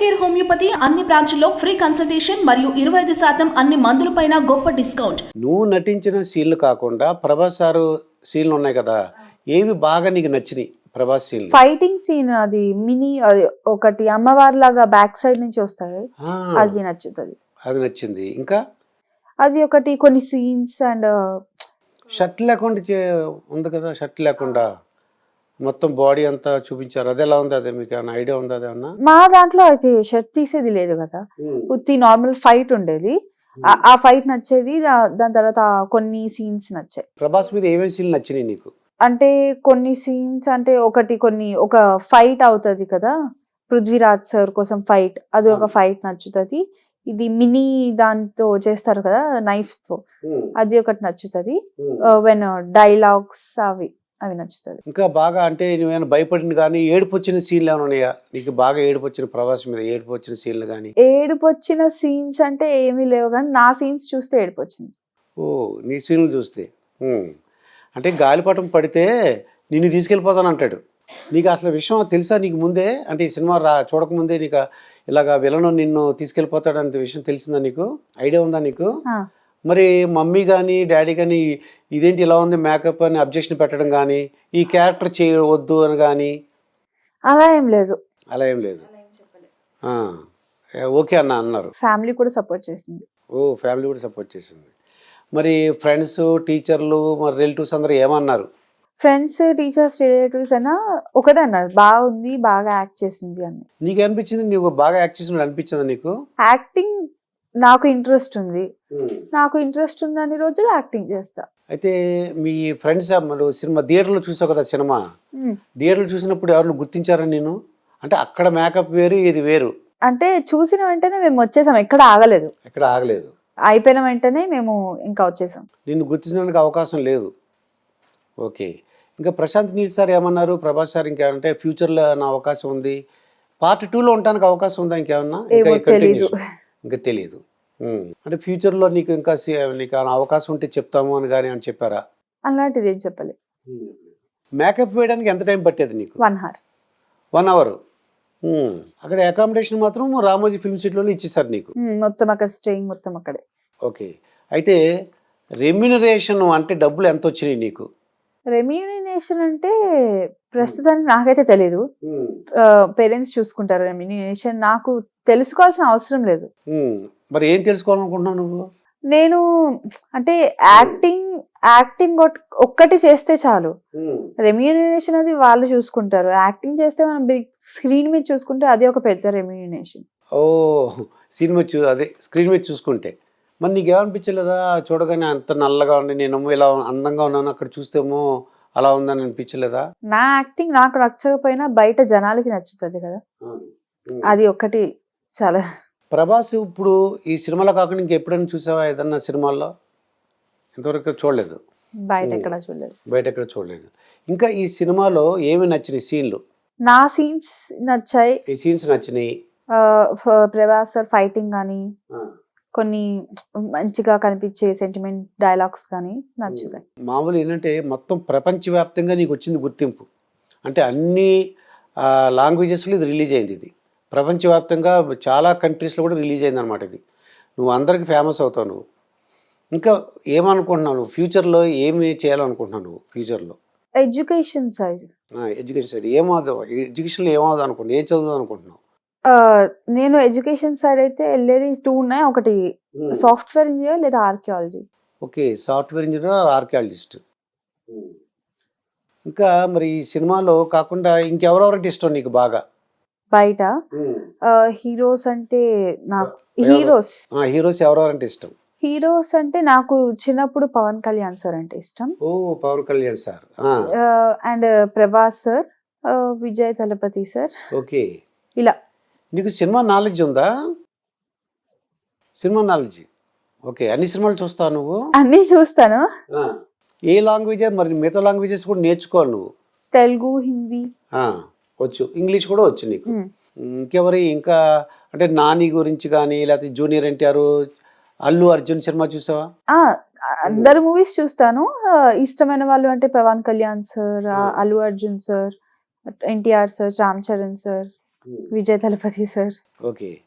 Care homeopathy అన్ని బ్రాంచ్ల్లో free consultation మరియు ఇరవై ఐదు శాతం అన్ని మందులపైన గొప్ప డిస్కౌంట్. నువ్వు నటించిన సీన్లు కాకుండా ప్రభాస్ సారు సీన్లు ఉన్నాయి కదా ఏవి బాగా నీకు నచ్చినాయి ప్రభాస్ సీన్లు? ఫైటింగ్ సీన్ అది మినీ అది ఒకటి అమ్మవారి లాగా బ్యాక్ సైడ్ నుంచి వస్తాయి. అది నచ్చుతుంది. అది నచ్చింది. ఇంకా? అది ఒకటి కొన్ని సీన్స్ అండ్ షర్ట్ లేకుండా ఉంది కదా షర్ట్ లేకుండా. మొత్తం బాడీ అంతా చూపించారు. అది ఎలా ఉంది? అదే మీకు ఏమైనా ఐడియా ఉంది? అదేమన్నా మా దాంట్లో అయితే షర్ట్ తీసేది లేదు కదా. ఉత్తి నార్మల్ ఫైట్ ఉండేది. ఆ- ఫైట్ నచ్చేది దాని తర్వాత కొన్ని సీన్స్ నచ్చాయి. ప్రభాస్ మీద ఏమేమి సీన్లు నచ్చినాయి నీకు? అంటే కొన్ని సీన్స్ అంటే ఒకటి కొన్ని ఒక ఫైట్ అవుతుంది కదా. పృథ్వీరాజ్ సార్ కోసం ఫైట్ అది ఒక ఫైట్ నచ్చుతుంది. ఇది మినీ దాంతో చేస్తారు కదా నైఫ్తో అది ఒకటి నచ్చుతుంది. వెన్ డైలాగ్స్ అవి. అవి నచ్చుతుంది. ఇంకా బాగా అంటే నువ్వేమైనా భయపడింది కానీ ఏడుపు వచ్చిన సీన్లు ఏమైనా ఉన్నాయా? నీకు బాగా ఏడుపు వచ్చిన ప్రభాస్ మీద ఏడుపు వచ్చిన సీన్లు కానీ? ఏడుపు వచ్చిన సీన్స్ అంటే ఏమీ లేవు కానీ నా సీన్స్ చూస్తే ఏడుపు వచ్చింది ఓ నీ సీన్లు చూస్తే. అంటే గాలిపటం పడితే నిన్ను తీసుకెళ్ళిపోతాను అంటాడు. నీకు అసలు విషయం తెలుసా నీకు ముందే? అంటే ఈ సినిమా రా చూడకముందే నీకు ఇలాగా విలను నిన్ను తీసుకెళ్ళిపోతాడు అనే విషయం తెలిసిందా నీకు? ఐడియా ఉందా నీకు? మరి మమ్మీ కానీ డాడీ కానీ ఇదేంటి ఇలా ఉంది మేకప్ అని అబ్జెక్షన్ పెట్టడం కానీ ఈ క్యారెక్టర్ చేయవద్దు అని కానీ అలా ఏం లేదు. అలా ఏం లేదు. ఓకే అన్న అన్నారు. ఫ్యామిలీ కూడా సపోర్ట్ చేసింది. ఓ ఫ్యామిలీ కూడా సపోర్ట్ చేసింది. మరి ఫ్రెండ్స్ టీచర్లు మరి రిలేటివ్స్ అందరూ ఏమన్నారు? ఫ్రెండ్స్ టీచర్స్ రిలేటివ్స్ అయినా ఒకటే అన్నారు. బాగుంది బాగా యాక్ట్ చేసింది అని. నీకు అనిపించింది? నీకు బాగా యాక్ట్ చేసినట్టు అనిపించిందా నీకు? యాక్టింగ్ నాకు ఇంట్రెస్ట్ ఉంది. నాకు ఇంట్రెస్ట్ ఉన్న అన్ని రోజులు యాక్టింగ్ చేస్తా. అయితే మీ ఫ్రెండ్స్ మరి సినిమా థియేటర్లో చూసావు కదా సినిమా. థియేటర్లో చూసినప్పుడు ఎవరిని గుర్తించారా నేను అంటే అక్కడ మేకప్ వేరు ఇది వేరు. అంటే చూసిన వెంటనే మేము వచ్చేసాం. ఎక్కడ ఆగలేదు. ఎక్కడ ఆగలేదు. అయిపోయిన వెంటనే మేము ఇంకా వచ్చేసాం. నిన్ను గుర్తించడానికి అవకాశం లేదు. ఓకే. ఇంకా ప్రశాంత్ నీల్ సార్ ఏమన్నారు? ప్రభాస్ సార్ ఇంకేమంటే ఫ్యూచర్లో నా అవకాశం ఉంది. పార్ట్ టూలో ఉండడానికి అవకాశం ఉందా ఇంకేమన్నా? ఇంకా ఇంకా తెలియదు. అంటే ఫ్యూచర్లో నీకు ఇంకా నీకు అవకాశం ఉంటే చెప్తాము అని కానీ అని చెప్పారా? అలాంటిది ఏం చెప్పలే. మేకప్ వేయడానికి ఎంత టైం పట్టేది నీకు? One hour. One hour. అక్కడ అకామిడేషన్ మాత్రం రామోజీ ఫిల్మ్ సిటీలోనే ఇచ్చేసారు నీకు? మొత్తం అక్కడ స్టేయింగ్ మొత్తం అక్కడే. ఓకే. అయితే రెమ్యునరేషన్ అంటే డబ్బులు ఎంత వచ్చినాయి నీకు? రెమ్యూనినేషన్ అంటే ప్రస్తుతానికి నాకైతే తెలియదు పేరెంట్స్ చూసుకుంటారు రెమ్యూనినేషన్ నాకు తెలుసుకోవాల్సిన అవసరం లేదు. మరి ఏం తెలుసుకోవాలనుకుంటున్నావు నువ్వు? నేను అంటే యాక్టింగ్ యాక్టింగ్ ఒక్కటి చేస్తే చాలు. రెమ్యూనినేషన్ అది వాళ్ళు చూసుకుంటారు. యాక్టింగ్ చేస్తే మనం బిగ్ స్క్రీన్ మీద చూసుకుంటే అది ఒక పెద్ద రెమ్యూనినేషన్ ఓ సినిమా చూ అదే స్క్రీన్ మీద చూసుకుంటే. మరి నీకు ఏమనిపించలేదా చూడగానే అంత నల్లగా ఉండి నేను ఇలా అందంగా ఉన్నాను అక్కడ చూస్తేమో అలా ఉందని అనిపించలేదా? నా యాక్టింగ్ నాకు నచ్చకపోయినా బయట జనాలకి నచ్చుతుంది కదా. అది ఒక్కటి చాలా ప్రభాస్ ఇప్పుడు ఈ సినిమాలో కాకుండా ఇంకెప్పుడైనా చూసావా ఏదన్నా సినిమాల్లో? ఇంతవరకు చూడలేదు. బయట. ఎక్కడ చూడలేదు. బయట ఎక్కడ చూడలేదు. ఇంకా ఈ సినిమాలో ఏమి నచ్చినాయి సీన్లు? నా సీన్స్ నచ్చాయి. ఈ సీన్స్ నచ్చినాయి. ప్రభాస్ సార్ ఫైటింగ్ కానీ కొన్ని మంచిగా కనిపించే సెంటిమెంట్ డైలాగ్స్ కానీ నచ్చుతాయి. మామూలు ఏంటంటే మొత్తం ప్రపంచవ్యాప్తంగా నీకు వచ్చింది గుర్తింపు. అంటే అన్ని లాంగ్వేజెస్లో ఇది రిలీజ్ అయింది ఇది. ప్రపంచవ్యాప్తంగా చాలా కంట్రీస్లో కూడా రిలీజ్ అయింది అనమాట ఇది. నువ్వు అందరికి ఫేమస్ అవుతావు నువ్వు. ఇంకా ఏమనుకుంటున్నావు నువ్వు? ఫ్యూచర్లో ఏమి చేయాలనుకుంటున్నావు నువ్వు ఫ్యూచర్లో? Education side education side. ఏమవుతావు ఎడ్యుకేషన్లో ఏమవుదాం అనుకుంటున్నావు? ఏం చదువుదాం అనుకుంటున్నావు? నేను ఎడ్యుకేషన్ సైడ్ అయితే వెళ్ళేది టూ ఉన్నాయి. ఒకటి సాఫ్ట్వేర్ ఇంజనీర్ లేదా archaeology. Okay software engineer archaeologist? ఇంకా మరి ఈ సినిమాలో కాకుండా ఇంకెవరెవరంటే ఇష్టం నీకు బాగా? బయట. హీరోస్ అంటే నాకు? హీరోస్. హీరోస్ ఎవరెవరంటే ఇష్టం? హీరోస్ అంటే నాకు చిన్నప్పుడు పవన్ కళ్యాణ్ సార్ అంటే ఇష్టం. ఓ Pavan Kalyan sir. And Prabhas sir Vijay Thalapathy sir. Okay. ఇలా. నీకు సినిమా నాలెడ్జ్ ఉందా? Cinema knowledge. ఓకే అన్ని సినిమాలు చూస్తావు నువ్వు? అన్నీ చూస్తాను. ఏ లాంగ్వేజ్? మరి మిగతా లాంగ్వేజెస్ కూడా నేర్చుకోవాలి నువ్వు. తెలుగు హిందీ. వచ్చు. ఇంగ్లీష్ కూడా వచ్చు నీకు. ఇంకెవరి ఇంకా అంటే నాని గురించి కానీ లేకపోతే జూనియర్ ఎన్టీఆర్ అల్లు అర్జున్ సినిమా చూసావా? అందరు మూవీస్ చూస్తాను. ఇష్టమైన వాళ్ళు అంటే Pavan Kalyan sir. Allu Arjun sir NTR sir Ram Charan sir Vijay Thalapathy sir. Okay.